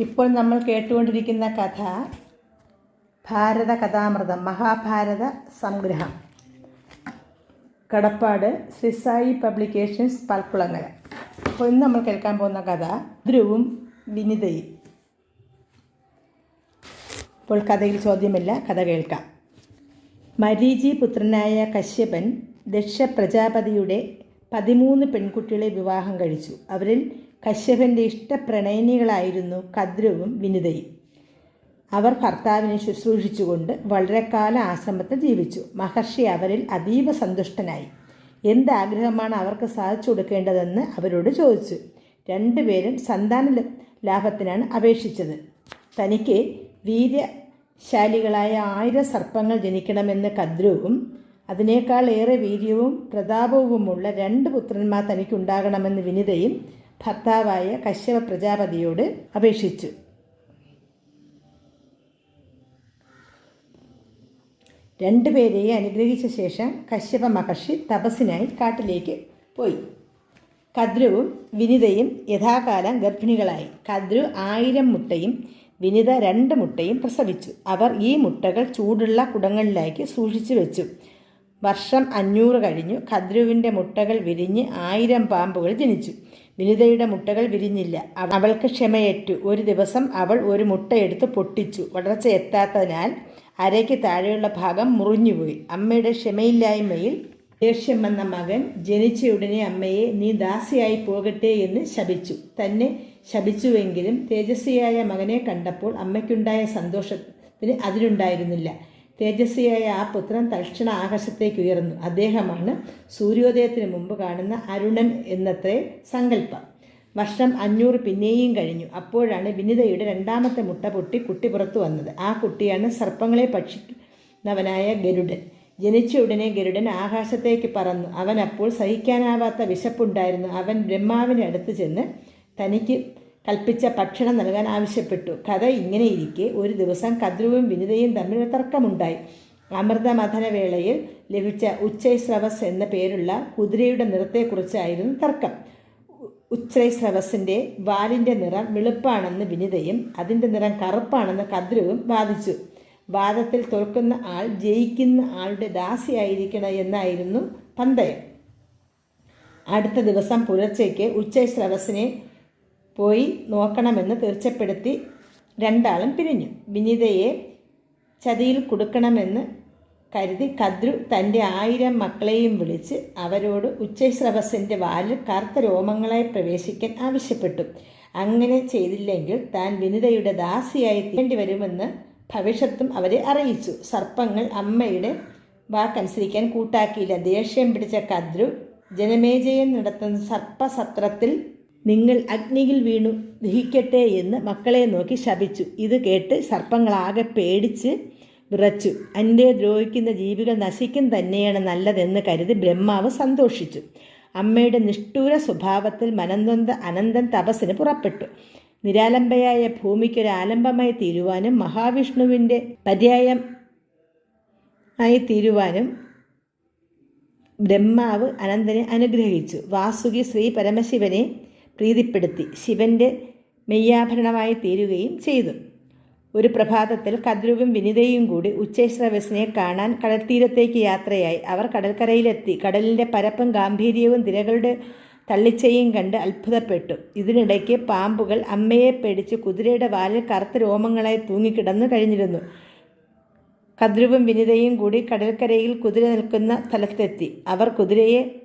ഇപ്പോൾ നമ്മൾ കേട്ടുകൊണ്ടിരിക്കുന്ന കഥ ഭാരത കഥാമൃതം മഹാഭാരത സംഗ്രഹം. കടപ്പാട് ശ്രീ സായി പബ്ലിക്കേഷൻസ് പൽക്കുളങ്ങര. അപ്പോൾ ഇന്ന് നമ്മൾ കേൾക്കാൻ പോകുന്ന കഥ ധ്രുവും വിനിതയും. ഇപ്പോൾ കഥയിൽ ചോദ്യമില്ല കഥ കേൾക്കാം. മരീചി പുത്രനായ കശ്യപൻ ദക്ഷ പ്രജാപതിയുടെ പതിമൂന്ന് പെൺകുട്ടികളെ വിവാഹം കഴിച്ചു. അവരിൽ കശ്യപന്റെ ഇഷ്ടപ്രണയിനികളായിരുന്നു കദ്രുവും വിനിതയും. അവർ ഭർത്താവിനെ ശുശ്രൂഷിച്ചുകൊണ്ട് വളരെക്കാലം ആശ്രമത്തിൽ ജീവിച്ചു. മഹർഷി അവരിൽ അതീവ സന്തുഷ്ടനായി. എന്താഗ്രഹമാണ് അവർക്ക് സാധിച്ചു കൊടുക്കേണ്ടതെന്ന് അവരോട് ചോദിച്ചു. രണ്ടുപേരും സന്താന ലാഭത്തിനാണ് അപേക്ഷിച്ചത്. തനിക്ക് വീര്യശാലികളായ ആയിരം സർപ്പങ്ങൾ ജനിക്കണമെന്ന് കദ്രുവും അതിനേക്കാൾ ഏറെ വീര്യവും പ്രതാപവുമുള്ള രണ്ട് പുത്രന്മാർ തനിക്കുണ്ടാകണമെന്ന് വിനിതയും ഭർത്താവായ കശ്യപ പ്രജാപതിയോട് അപേക്ഷിച്ചു. രണ്ടുപേരെയും അനുഗ്രഹിച്ച ശേഷം കശ്യപ മഹർഷി തപസ്സിനായി കാട്ടിലേക്ക് പോയി. കദ്രുവും വിനിതയും യഥാകാലം ഗർഭിണികളായി. കദ്രു ആയിരം മുട്ടയും വിനിത രണ്ട് മുട്ടയും പ്രസവിച്ചു. അവർ ഈ മുട്ടകൾ ചൂടുള്ള കുടങ്ങളിലേക്ക് സൂക്ഷിച്ചു വെച്ചു. വർഷം അഞ്ഞൂറ് കഴിഞ്ഞു. കദ്രുവിന്റെ മുട്ടകൾ വിരിഞ്ഞ് ആയിരം പാമ്പുകൾ ജനിച്ചു. വിനിതയുടെ മുട്ടകൾ വിരിഞ്ഞില്ല. അവൾക്ക് ക്ഷമയേറ്റു. ഒരു ദിവസം അവൾ ഒരു മുട്ടയെടുത്ത് പൊട്ടിച്ചു. വളർച്ച എത്താത്തതിനാൽ അരയ്ക്ക് താഴെയുള്ള ഭാഗം മുറിഞ്ഞുപോയി. അമ്മയുടെ ക്ഷമയില്ലായ്മയിൽ ദേഷ്യം വന്ന മകൻ ജനിച്ച ഉടനെ അമ്മയെ നീ ദാസിയായി പോകട്ടെ എന്ന് ശപിച്ചു. തന്നെ ശപിച്ചുവെങ്കിലും തേജസ്വിയായ മകനെ കണ്ടപ്പോൾ അമ്മയ്ക്കുണ്ടായ സന്തോഷത്തിന് അതിലുണ്ടായിരുന്നില്ല തേജസ്വിയായ ആ പുത്രൻ തൽക്ഷണ ആകാശത്തേക്ക് ഉയർന്നു. അദ്ദേഹമാണ് സൂര്യോദയത്തിന് മുമ്പ് കാണുന്ന അരുണൻ എന്നത്രേ സങ്കല്പം. വർഷം അഞ്ഞൂറ് പിന്നെയും കഴിഞ്ഞു. അപ്പോഴാണ് വിനിതയുടെ രണ്ടാമത്തെ മുട്ട പൊട്ടി കുട്ടി പുറത്തു വന്നത്. ആ കുട്ടിയാണ് സർപ്പങ്ങളെ ഭക്ഷിക്കുന്നവനായ ഗരുഡൻ. ജനിച്ച ഉടനെ ഗരുഡൻ ആകാശത്തേക്ക് പറന്നു. അവൻ അപ്പോൾ സഹിക്കാനാവാത്ത വിശപ്പുണ്ടായിരുന്നു. അവൻ ബ്രഹ്മാവിന്റെ അടുത്ത് ചെന്ന് തനിക്ക് കൽപ്പിച്ച ഭക്ഷണം നൽകാൻ ആവശ്യപ്പെട്ടു. കഥ ഇങ്ങനെയിരിക്കെ. ഒരു ദിവസം കദ്രുവും വിനിതയും തമ്മിൽ തർക്കമുണ്ടായി. അമൃതമഥനവേളയിൽ ലഭിച്ച ഉച്ചൈസ്രവസ് എന്ന പേരുള്ള കുതിരയുടെ നിറത്തെക്കുറിച്ചായിരുന്നു തർക്കം. ഉച്ചൈസ്രവസിന്റെ വാലിന്റെ നിറം വെളുപ്പാണെന്ന് വിനിതയും അതിന്റെ നിറം കറുപ്പാണെന്ന് കദ്രുവും വാദിച്ചു. വാദത്തിൽ തോൽക്കുന്ന ആൾ ജയിക്കുന്ന ആളുടെ ദാസിയായിരിക്കണം എന്നായിരുന്നു പന്തയം. അടുത്ത ദിവസം പുലർച്ചയ്ക്ക് ഉച്ചൈസ്രവസിനെ പോയി നോക്കണമെന്ന് തീർച്ചപ്പെടുത്തി രണ്ടാളും പിരിഞ്ഞു. വിനിതയെ ചതിയിൽ കൊടുക്കണമെന്ന് കരുതി കദ്രു തന്റെ ആയിരം മക്കളെയും വിളിച്ച് അവരോട് ഉച്ചശ്രവസിന്റെ വാലിൽ കറുത്ത രോമങ്ങളായി പ്രവേശിക്കാൻ ആവശ്യപ്പെട്ടു. അങ്ങനെ ചെയ്തില്ലെങ്കിൽ താൻ വിനിതയുടെ ദാസിയായി തീരേണ്ടി വരുമെന്ന് ഭവിഷ്യത്തും അവരെ അറിയിച്ചു. സർപ്പങ്ങൾ അമ്മയുടെ വാക്കനുസരിക്കാൻ കൂട്ടാക്കിയില്ല. ദേഷ്യം പിടിച്ച കദ്രു ജനമേജയം നടത്തുന്ന സർപ്പസത്രത്തിൽ നിങ്ങൾ അഗ്നിയിൽ വീണു ദഹിക്കട്ടെ എന്ന് മക്കളെ നോക്കി ശപിച്ചു. ഇത് കേട്ട് സർപ്പങ്ങളാകെ പേടിച്ച് വിറച്ചു. അന്റെ ദ്രോഹിക്കുന്ന ജീവികൾ നശിക്കും തന്നെയാണ് നല്ലതെന്ന് കരുതി ബ്രഹ്മാവ് സന്തോഷിച്ചു. അമ്മയുടെ നിഷ്ഠൂര സ്വഭാവത്തിൽ മനന്തന്ത അനന്തൻ തപസ്സിന് പുറപ്പെട്ടു. നിരാലംബയായ ഭൂമിക്കൊരു ആലംബമായി തീരുവാനും മഹാവിഷ്ണുവിന്റെ പര്യായം ആയി തീരുവാനും ബ്രഹ്മാവ് അനന്തനെ അനുഗ്രഹിച്ചു. വാസുകി ശ്രീ പരമശിവനെ പ്രീതിപ്പെടുത്തി ശിവന്റെ മെയ്യാഭരണമായി തീരുകയും ചെയ്തു. ഒരു പ്രഭാതത്തിൽ കദ്രുവും വിനിതയും കൂടി ഉച്ചശ്രവസിനെ കാണാൻ കടൽത്തീരത്തേക്ക് യാത്രയായി. അവർ കടൽക്കരയിലെത്തി. കടലിന്റെ പരപ്പും ഗാംഭീര്യവും തിരകളുടെ തള്ളിച്ചയും കണ്ട് അത്ഭുതപ്പെട്ടു. ഇതിനിടയ്ക്ക് പാമ്പുകൾ അമ്മയെ പേടിച്ച് കുതിരയുടെ വാലിൽ കറുത്ത രോമങ്ങളായി തൂങ്ങിക്കിടന്നു കഴിഞ്ഞിരുന്നു. കദ്രുവും വിനിതയും കൂടി കടൽക്കരയിൽ കുതിര നിൽക്കുന്ന സ്ഥലത്തെത്തി. അവർ കുതിരയെ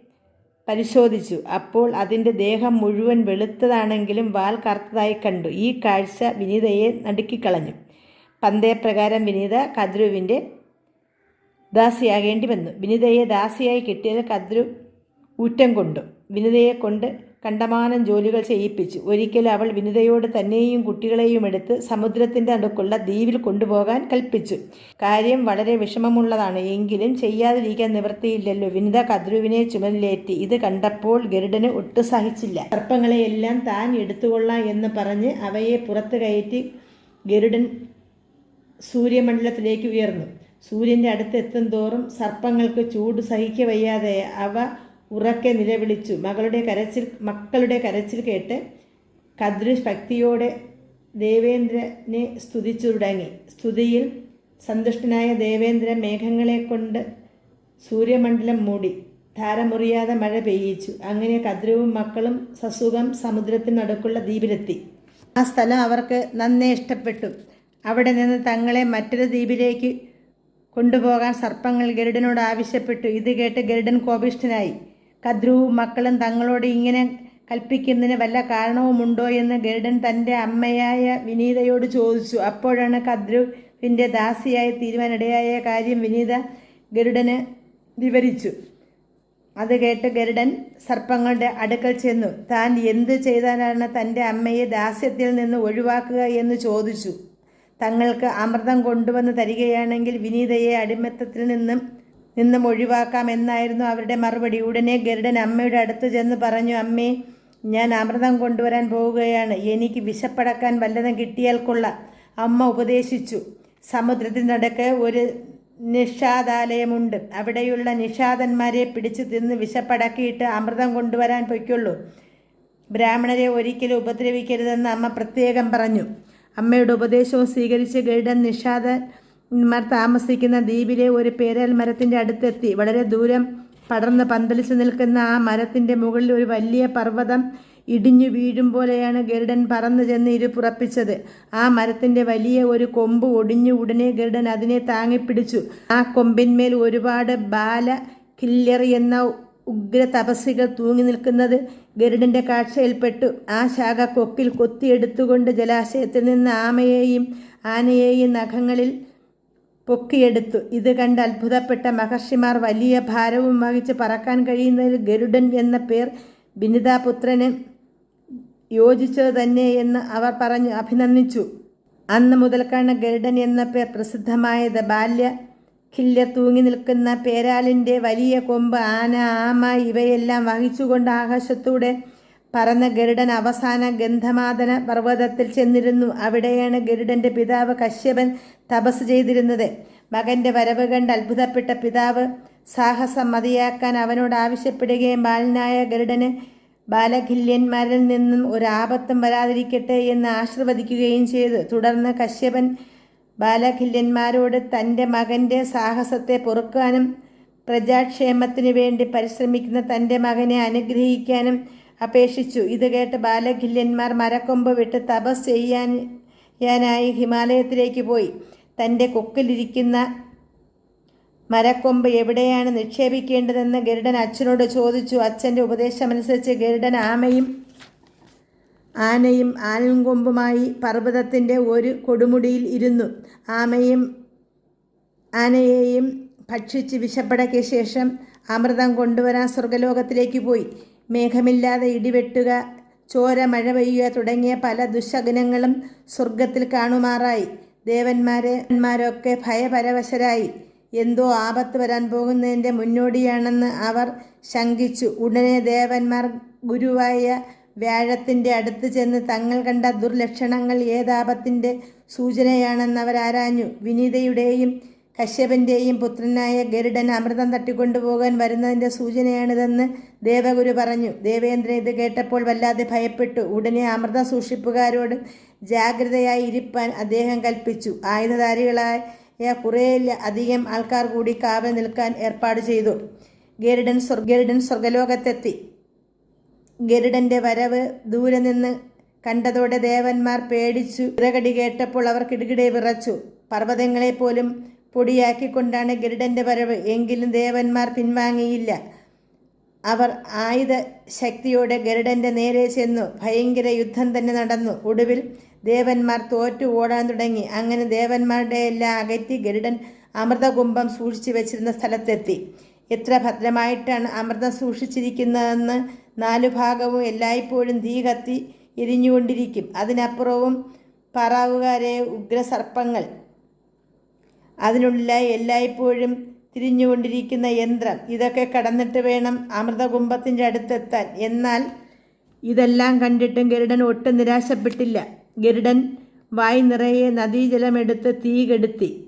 പരിശോധിച്ചു. അപ്പോൾ അതിന്റെ ദേഹം മുഴുവൻ വെളുത്തതാണെങ്കിലും വാൽ കറുത്തതായി കണ്ടു. ഈ കാഴ്ച വിനീതയെ നടുക്കിക്കളഞ്ഞു. പന്തയപ്രകാരം വിനീത കദ്രുവിന്റെ ദാസിയാകേണ്ടി വന്നു. വിനിതയെ ദാസിയായി കിട്ടിയത് കദ്രു ഊറ്റം കൊണ്ടു. വിനിതയെ കൊണ്ട് കണ്ടമാനം ജോലികൾ ചെയ്യിപ്പിച്ചു. ഒരിക്കൽ അവൾ വിനിതയോട് തന്നെയും കുട്ടികളെയും എടുത്ത് സമുദ്രത്തിന്റെ അടുക്കുള്ള ദ്വീപിൽ കൊണ്ടുപോകാൻ കൽപ്പിച്ചു. കാര്യം വളരെ വിഷമമുള്ളതാണ്. എങ്കിലും ചെയ്യാതിരിക്കാൻ നിവൃത്തിയില്ലല്ലോ. വിനിത കദ്രുവിനെ ചുമലിലേറ്റി ഇത് കണ്ടപ്പോൾ ഗരുഡന് ഒട്ടു സഹിച്ചില്ല സർപ്പങ്ങളെയെല്ലാം താൻ എടുത്തുകൊള്ളാം എന്ന് പറഞ്ഞ് അവയെ പുറത്തു കയറ്റി ഗരുഡൻ സൂര്യമണ്ഡലത്തിലേക്ക് ഉയർന്നു. സൂര്യന്റെ അടുത്തെത്തും തോറും സർപ്പങ്ങൾക്ക് ചൂട് സഹിക്കവയ്യാതെ അവ ഉറക്കെ നിലവിളിച്ചു. മകളുടെ കരച്ചിൽ മക്കളുടെ കരച്ചിൽ കേട്ട് കദ്രി ഭക്തിയോടെ ദേവേന്ദ്രനെ സ്തുതിച്ചു തുടങ്ങി സ്തുതിയിൽ സന്തുഷ്ടനായ ദേവേന്ദ്രൻ മേഘങ്ങളെ കൊണ്ട് സൂര്യമണ്ഡലം മൂടി. ധാരമുറിയാതെ മഴ പെയ്യിച്ചു. അങ്ങനെ കദ്രുവും മക്കളും സസുഖം സമുദ്രത്തിനടുക്കുള്ള ദ്വീപിലെത്തി. ആ സ്ഥലം അവർക്ക് നന്നേ ഇഷ്ടപ്പെട്ടു. അവിടെ നിന്ന് തങ്ങളെ മറ്റൊരു ദ്വീപിലേക്ക് കൊണ്ടുപോകാൻ സർപ്പങ്ങൾ ഗരുഡനോട് ആവശ്യപ്പെട്ടു. ഇത് കേട്ട് ഗരുഡൻ കോപിഷ്ഠനായി. കദ്രുവും മക്കളും തങ്ങളോട് ഇങ്ങനെ കൽപ്പിക്കുന്നതിന് വല്ല കാരണവുമുണ്ടോ എന്ന് ഗരുഡൻ തന്റെ അമ്മയായ വിനീതയോട് ചോദിച്ചു. അപ്പോഴാണ് കദ്രുവിന്റെ ദാസിയായി തീരുവാനിടയായ കാര്യം വിനീത ഗരുഡന് വിവരിച്ചു. അത് കേട്ട് ഗരുഡൻ സർപ്പങ്ങളുടെ അടുക്കൽ ചെന്നു. താൻ എന്ത് ചെയ്താലാണ് തന്റെ അമ്മയെ ദാസ്യത്തിൽ നിന്ന് ഒഴിവാക്കുക എന്ന് ചോദിച്ചു. തങ്ങൾക്ക് അമൃതം കൊണ്ടുവന്ന് തരികയാണെങ്കിൽ വിനീതയെ അടിമത്തത്തിൽ നിന്നും നിന്നും ഒഴിവാക്കാം എന്നായിരുന്നു അവരുടെ മറുപടി. ഉടനെ ഗരുഡൻ അമ്മയുടെ അടുത്ത് ചെന്ന് പറഞ്ഞു അമ്മേ ഞാൻ അമൃതം കൊണ്ടുവരാൻ പോവുകയാണ്. എനിക്ക് വിശപ്പടക്കാൻ വല്ലതും കിട്ടിയാൽ കൊള്ളാം. അമ്മ ഉപദേശിച്ചു. സമുദ്രത്തിനടക്ക് ഒരു നിഷാദാലയമുണ്ട്. അവിടെയുള്ള നിഷാദന്മാരെ പിടിച്ചു തിന്ന് വിശപ്പടക്കിയിട്ട് അമൃതം കൊണ്ടുവരാൻ പൊയ്ക്കുള്ളൂ. ബ്രാഹ്മണരെ ഒരിക്കലും ഉപദ്രവിക്കരുതെന്ന് അമ്മ പ്രത്യേകം പറഞ്ഞു. അമ്മയുടെ ഉപദേശവും സ്വീകരിച്ച് ഗരുഡൻ നിഷാദന്മാർ താമസിക്കുന്ന ദ്വീപിലെ ഒരു പേരാൽ മരത്തിന്റെ അടുത്തെത്തി. വളരെ ദൂരം പടർന്ന് പന്തലിച്ചു നിൽക്കുന്ന ആ മരത്തിന്റെ മുകളിൽ ഒരു വലിയ പർവതം ഇടിഞ്ഞു വീഴും പോലെയാണ് ഗരുഡൻ പറന്നു ചെന്ന് ഇരുപ്പുറപ്പിച്ചത് ആ മരത്തിന്റെ വലിയ ഒരു കൊമ്പ് ഒടിഞ്ഞു ഉടനെ ഗരുഡൻ അതിനെ താങ്ങിപ്പിടിച്ചു. ആ കൊമ്പിന്മേൽ ഒരുപാട് ബാല കില്ലർ എന്ന ഉഗ്ര തപസ്സികൾ തൂങ്ങി നിൽക്കുന്നത് ഗരുഡന്റെ കാഴ്ചയിൽപ്പെട്ടു. ആ ശാഖ കൊക്കിൽ കൊത്തിയെടുത്തുകൊണ്ട് ജലാശയത്തിൽ നിന്ന് ആമയെയും ആനയെയും നഖങ്ങളിൽ പൊക്കിയെടുത്തു. ഇത് കണ്ട് അത്ഭുതപ്പെട്ട മഹർഷിമാർ വലിയ ഭാരവും വഹിച്ച് പറക്കാൻ കഴിയുന്നതിൽ ഗരുഡൻ എന്ന പേർ ബിനിതാപുത്രന് യോജിച്ചത് തന്നെ എന്ന് അവർ പറഞ്ഞു അഭിനന്ദിച്ചു. അന്ന് മുതൽക്കാണ് ഗരുഡൻ എന്ന പേർ പ്രസിദ്ധമായത്. ബാല്യ ഖില്യ തൂങ്ങി നിൽക്കുന്ന പേരാലിന്റെ വലിയ കൊമ്പ് ആന ആമ ഇവയെല്ലാം വഹിച്ചുകൊണ്ട് ആകാശത്തൂടെ പറന്ന ഗരുഡൻ അവസാന ഗന്ധമാതന പർവതത്തിൽ ചെന്നിരുന്നു. അവിടെയാണ് ഗരുഡന്റെ പിതാവ് കശ്യപൻ തപസ് ചെയ്തിരുന്നത്. മകന്റെ വരവ് കണ്ട് അത്ഭുതപ്പെട്ട പിതാവ് സാഹസം മതിയാക്കാൻ അവനോട് ആവശ്യപ്പെടുകയും ബാലനായ ഗരുഡന് ബാലഖില്യന്മാരിൽ നിന്നും ഒരാപത്തും വരാതിരിക്കട്ടെ എന്ന് ആശീർവദിക്കുകയും ചെയ്തു. തുടർന്ന് കശ്യപൻ ബാലഖില്യന്മാരോട് തന്റെ മകന്റെ സാഹസത്തെ പൊറുക്കാനും പ്രജാക്ഷേമത്തിനു വേണ്ടി പരിശ്രമിക്കുന്ന തന്റെ മകനെ അനുഗ്രഹിക്കാനും അപേക്ഷിച്ചു. ഇത് കേട്ട് ബാലഖില്യന്മാർ മരക്കൊമ്പ് വിട്ട് തപസ് ചെയ്യാൻ ചെയ്യാനായി ഹിമാലയത്തിലേക്ക് പോയി. തന്റെ കൊക്കിലിരിക്കുന്ന മരക്കൊമ്പ് എവിടെയാണ് നിക്ഷേപിക്കേണ്ടതെന്ന് ഗരുഡൻ അച്ഛനോട് ചോദിച്ചു. അച്ഛന്റെ ഉപദേശമനുസരിച്ച് ഗരുഡൻ ആമയും ആനയും ആനൻകൊമ്പുമായി പർവതത്തിന്റെ ഒരു കൊടുമുടിയിൽ ഇരുന്നു. ആമയും ആനയെയും ഭക്ഷിച്ച് വിശപ്പടക്കിയ ശേഷം അമൃതം കൊണ്ടുവരാൻ സ്വർഗലോകത്തിലേക്ക് പോയി. മേഘമില്ലാതെ ഇടിവെട്ടുക ചോര മഴ പെയ്യുക തുടങ്ങിയ പല ദുശകനങ്ങളും സ്വർഗത്തിൽ കാണുമാറായി. ദേവന്മാരന്മാരൊക്കെ ഭയപരവശരായി. എന്തോ ആപത്ത് വരാൻ പോകുന്നതിന്റെ മുന്നോടിയാണെന്ന് അവർ ശങ്കിച്ചു. ഉടനെ ദേവന്മാർ ഗുരുവായ വ്യാഴത്തിന്റെ അടുത്ത് ചെന്ന് തങ്ങൾ കണ്ട ദുർലക്ഷണങ്ങൾ ഏതാപത്തിന്റെ സൂചനയാണെന്ന് അവരാരാഞ്ഞു വിനീതയുടെയും കശ്യപന്റെയും പുത്രനായ ഗരുഡൻ അമൃതം തട്ടിക്കൊണ്ടുപോകാൻ വരുന്നതിന്റെ സൂചനയാണിതെന്ന് ദേവഗുരു പറഞ്ഞു. ദേവേന്ദ്രൻ ഇത് കേട്ടപ്പോൾ വല്ലാതെ ഭയപ്പെട്ടു. ഉടനെ അമൃത സൂക്ഷിപ്പുകാരോട് ജാഗ്രതയായി ഇരിപ്പാൻ അദ്ദേഹം കൽപ്പിച്ചു. ആയുധധാരികളായ കുറേ അധികം ആൾക്കാർ കൂടി കാവൽ നിൽക്കാൻ ഏർപ്പാട് ചെയ്തു. ഗരുഡൻ സ്വർ ഗരുഡൻ സ്വർഗലോകത്തെത്തി. ഗരുഡന്റെ വരവ് ദൂരെ നിന്ന് കണ്ടതോടെ ദേവന്മാർ പേടിച്ചു. ഇറകടി കേട്ടപ്പോൾ അവർ കിടുകിടെ വിറച്ചു. പർവതങ്ങളെ പോലും പൊടിയാക്കിക്കൊണ്ടാണ് ഗരുഡന്റെ വരവ്. എങ്കിലും ദേവന്മാർ പിൻവാങ്ങിയില്ല. അവർ ആയുധ ശക്തിയോടെ ഗരുഡന്റെ നേരെ ചെന്നു. ഭയങ്കര യുദ്ധം തന്നെ നടന്നു. ഒടുവിൽ ദേവന്മാർ തോറ്റു ഓടാൻ തുടങ്ങി. അങ്ങനെ ദേവന്മാരുടെ എല്ലാം അകറ്റി ഗരുഡൻ അമൃതകുംഭം സൂക്ഷിച്ചു വെച്ചിരുന്ന സ്ഥലത്തെത്തി. എത്ര ഭദ്രമായിട്ടാണ് അമൃതം സൂക്ഷിച്ചിരിക്കുന്നതെന്ന് നാലു ഭാഗവും എല്ലായ്പ്പോഴും തീ കത്തി എരിഞ്ഞുകൊണ്ടിരിക്കും. അതിനപ്പുറവും പറവുകാരെ ഉഗ്രസർപ്പങ്ങൾ. അതിനുള്ളിലായി എല്ലായ്പ്പോഴും തിരിഞ്ഞുകൊണ്ടിരിക്കുന്ന യന്ത്രം. ഇതൊക്കെ കടന്നിട്ട് വേണം അമൃതകുംഭത്തിന്റെ അടുത്തെത്താൻ. എന്നാൽ ഇതെല്ലാം കണ്ടിട്ടും ഗരുഡൻ ഒട്ടും നിരാശപ്പെട്ടില്ല. ഗരുഡൻ വായി നിറയെ നദീജലമെടുത്ത് തീ കെടുത്തി.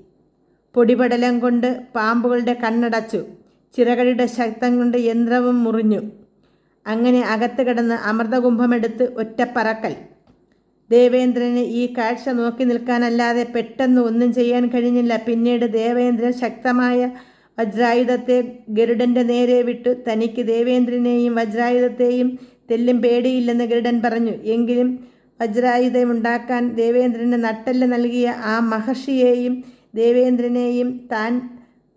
പൊടിപടലം കൊണ്ട് പാമ്പുകളുടെ കണ്ണടച്ചു. ചിറകളുടെ ശക്തം കൊണ്ട് യന്ത്രവും മുറിഞ്ഞു. അങ്ങനെ അകത്ത് കിടന്ന് അമൃതകുംഭമെടുത്ത് ഒറ്റപ്പറക്കൽ. ദേവേന്ദ്രന് ഈ കാഴ്ച നോക്കി നിൽക്കാനല്ലാതെ പെട്ടെന്ന് ഒന്നും ചെയ്യാൻ കഴിഞ്ഞില്ല. പിന്നീട് ദേവേന്ദ്രൻ ശക്തമായ വജ്രായുധത്തെ ഗരുഡന്റെ നേരെ വിട്ടു. തനിക്ക് ദേവേന്ദ്രനെയും വജ്രായുധത്തെയും തെല്ലും പേടിയില്ലെന്ന് ഗരുഡൻ പറഞ്ഞു. എങ്കിലും വജ്രായുധമുണ്ടാക്കാൻ ദേവേന്ദ്രന് നട്ടെല്ല് നൽകിയ ആ മഹർഷിയെയും ദേവേന്ദ്രനെയും താൻ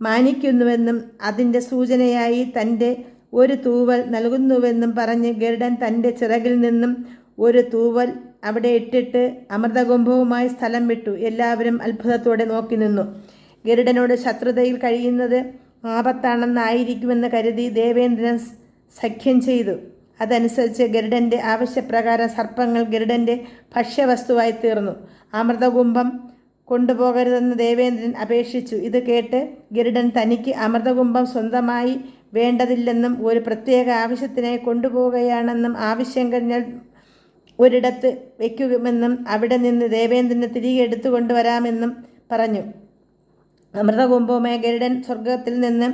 മാനിക്കുന്നുവെന്നും അതിന്റെ സൂചനയായി തന്റെ ഒരു തൂവൽ നൽകുന്നുവെന്നും പറഞ്ഞ് ഗരുഡൻ തന്റെ ചിറകിൽ നിന്നും ഒരു തൂവൽ അവിടെ ഇട്ടിട്ട് അമൃതകുംഭവുമായി സ്ഥലം വിട്ടു. എല്ലാവരും അത്ഭുതത്തോടെ നോക്കി നിന്നു. ഗരുഡനോട് ശത്രുതയിൽ കഴിയുന്നത് ആപത്താണെന്നായിരിക്കുമെന്ന് കരുതി ദേവേന്ദ്രൻ സഖ്യം ചെയ്തു. അതനുസരിച്ച് ഗരുഡന്റെ ആവശ്യപ്രകാരം സർപ്പങ്ങൾ ഗരുഡന്റെ ഭക്ഷ്യവസ്തുവായി തീർന്നു. അമൃതകുംഭം കൊണ്ടുപോകരുതെന്ന് ദേവേന്ദ്രൻ അപേക്ഷിച്ചു. ഇത് കേട്ട് ഗരുഡൻ തനിക്ക് അമൃതകുംഭം സ്വന്തമായി വേണ്ടതില്ലെന്നും ഒരു പ്രത്യേക ആവശ്യത്തിനായി കൊണ്ടുപോവുകയാണെന്നും ആവശ്യം കഴിഞ്ഞാൽ ഒരിടത്ത് വയ്ക്കുമെന്നും അവിടെ നിന്ന് ദേവേന്ദ്രനെ തിരികെ എടുത്തുകൊണ്ടുവരാമെന്നും പറഞ്ഞു. അമൃതകുംഭവുമായ ഗരുഡൻ സ്വർഗത്തിൽ നിന്ന്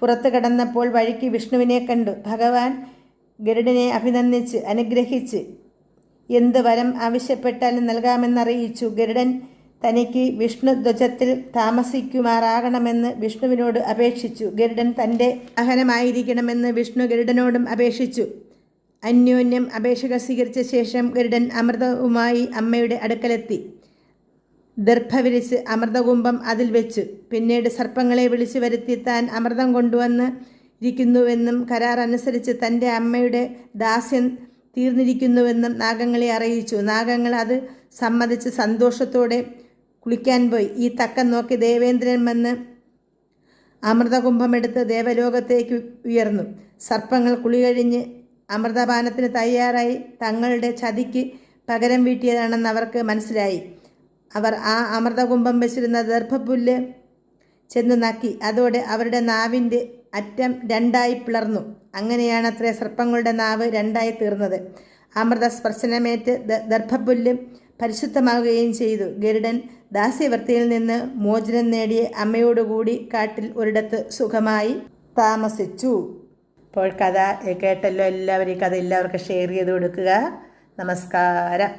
പുറത്തു കടന്നപ്പോൾ വഴിക്ക് വിഷ്ണുവിനെ കണ്ടു. ഭഗവാൻ ഗരുഡനെ അഭിനന്ദിച്ച് അനുഗ്രഹിച്ച് എന്ത് വരം ആവശ്യപ്പെട്ടാലും നൽകാമെന്നറിയിച്ചു. ഗരുഡൻ തനിക്ക് വിഷ്ണു ധ്വജത്തിൽ താമസിക്കുമാറാകണമെന്ന് വിഷ്ണുവിനോട് അപേക്ഷിച്ചു. ഗരുഡൻ തന്റെ അഹനമായിരിക്കണമെന്ന് വിഷ്ണു ഗരുഡനോടും അപേക്ഷിച്ചു. അന്യോന്യം അപേക്ഷകൾ സ്വീകരിച്ച ശേഷം ഗരുഡൻ അമൃതവുമായി അമ്മയുടെ അടുക്കലെത്തി. ദർഭ വിരിച്ച് അമൃതകുംഭം അതിൽ വെച്ചു. പിന്നീട് സർപ്പങ്ങളെ വിളിച്ചു വരുത്തി താൻ അമൃതം കൊണ്ടുവന്ന് ഇരിക്കുന്നുവെന്നും കരാർ അനുസരിച്ച് തന്റെ അമ്മയുടെ ദാസ്യം തീർന്നിരിക്കുന്നുവെന്നും നാഗങ്ങളെ അറിയിച്ചു. നാഗങ്ങൾ അത് സമ്മതിച്ച് സന്തോഷത്തോടെ കുളിക്കാൻ പോയി. ഈ തക്കം നോക്കി ദേവേന്ദ്രൻ വന്ന് അമൃതകുംഭമെടുത്ത് ദേവലോകത്തേക്ക് ഉയർന്നു. സർപ്പങ്ങൾ കുളി കഴിഞ്ഞ് അമൃതപാനത്തിന് തയ്യാറായി തങ്ങളുടെ ചതിക്ക് പകരം വീട്ടിയതാണെന്ന് അവർക്ക് മനസ്സിലായി. അവർ ആ അമൃതകുംഭം വെച്ചിരുന്ന ദർഭപുല്ല് ചെന്ന് നക്കി. അതോടെ അവരുടെ നാവിന്റെ അറ്റം രണ്ടായി പിളർന്നു. അങ്ങനെയാണ് അത്രേ സർപ്പങ്ങളുടെ നാവ് രണ്ടായി തീർന്നത്. അമൃത സ്പർശനമേറ്റ് ദർഭപുല്ല് പരിശുദ്ധമാവുകയും ചെയ്തു. ഗരുഡൻ ദാസ്യവൃത്തിയിൽ നിന്ന് മോചനം നേടിയ അമ്മയോടുകൂടി കാട്ടിൽ ഒരിടത്ത് സുഖമായി താമസിച്ചു. ഇപ്പോൾ കഥ കേട്ടല്ലോ എല്ലാവരും ഈ കഥ എല്ലാവർക്കും ഷെയർ ചെയ്ത് കൊടുക്കുക. നമസ്കാരം.